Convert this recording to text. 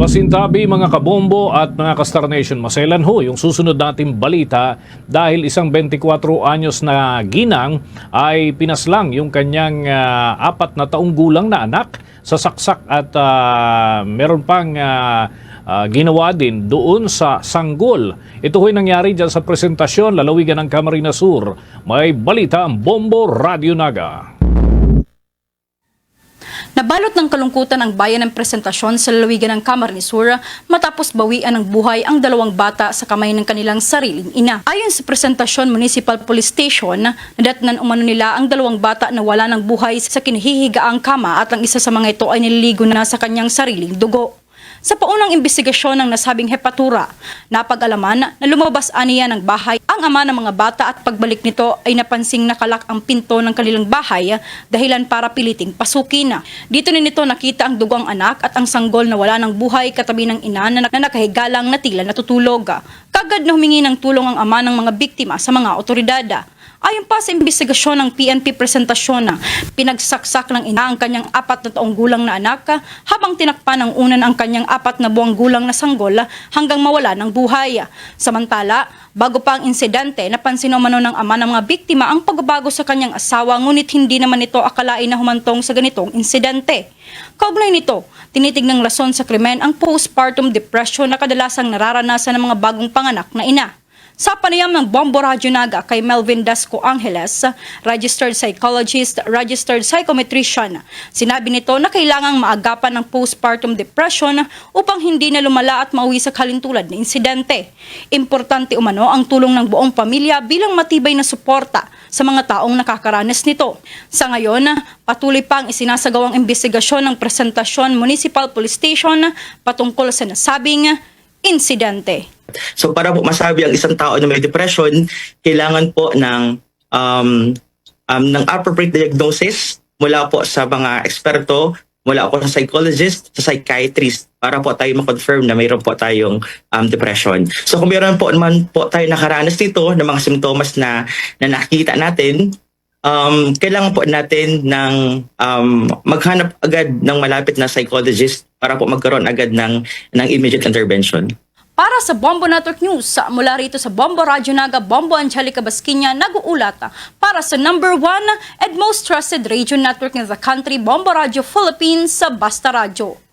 Pasintabi mga kabombo at mga ka-Star Nation, maselan ho yung susunod nating balita dahil isang 24 anyos na ginang ay pinaslang yung kanyang ah, apat na taong gulang na anak sa saksak at ah, meron pang ah, ah, ginawa din doon sa Sanggol. Ito ho'y nangyari dyan sa presentasyon, lalawigan ng Camarines Sur. May balita ang Bombo Radio Naga. Nabalot ng kalungkutan ang bayan ng presentasyon sa lalawigan ng Camarines Sur matapos bawian ng buhay ang dalawang bata sa kamay ng kanilang sariling ina. Ayon sa presentasyon Municipal Police Station, nadatnan umano nila ang dalawang bata na wala ng buhay sa kinihihigaang kama at ang isa sa mga ito ay nililigo na sa kanyang sariling dugo. Sa paunang investigasyon ng nasabing hepatura, napag-alaman na lumabas aniya ng bahay ang ama ng mga bata at pagbalik nito ay napansing nakalak ang pinto ng kanilang bahay dahilan para piliting pasukin. Dito na nito nakita ang dugo ang anak at ang sanggol na wala ng buhay katabi ng ina na, na nakahigalang na tila natutulog. Kagad na humingi ng tulong ang ama ng mga biktima sa mga otoridad. Ayon pa sa investigasyon ng PNP presentasyon na pinagsaksak ng ina ang kanyang apat na taong gulang na anak habang tinakpan ng unan ang kanyang apat na buwang gulang na sanggol hanggang mawala ng buhay. Samantala, bago pa ang insidente, napansin umano ng ama ng mga biktima ang pagbabago sa kanyang asawa ngunit hindi naman ito akalain na humantong sa ganitong insidente. Kaugnay nito, tinitignang rason sa krimen ang postpartum depression na kadalasang nararanasan ng mga bagong panganak na ina. Sa panayam ng Bombo Radyo Naga kay Melvin Dasco Angeles, registered psychologist, registered psychometrician, sinabi nito na kailangang maagapan ng postpartum depression upang hindi na lumala at mauwi sa kalintulad na insidente. Importante umano ang tulong ng buong pamilya bilang matibay na suporta sa mga taong nakakaranas nito. Sa ngayon, patuloy pang isinasagawang investigasyon ng presentasyon Municipal Police Station patungkol sa nasabing insidente. So para po masabi ang isang tao na may depression, kailangan po ng um, um, ng appropriate diagnosis mula po sa mga eksperto, mula po sa psychologist, sa psychiatrist para po tayo ma-confirm na mayroon po tayong um, depression. So kung mayroon po naman po tayo nakaranas dito ng mga simptomas na, na nakikita natin, um, kailangan po natin ng um, maghanap agad ng malapit na psychologist para po magkaroon agad ng, ng immediate intervention. Para sa Bombo Network News, sa- mula rito sa Bombo Radyo Naga, Bombo Angelica Basquinia, nag-uulat para sa number one and most trusted radio network in the country, Bombo Radio Philippines sa Basta Radio. Bombo!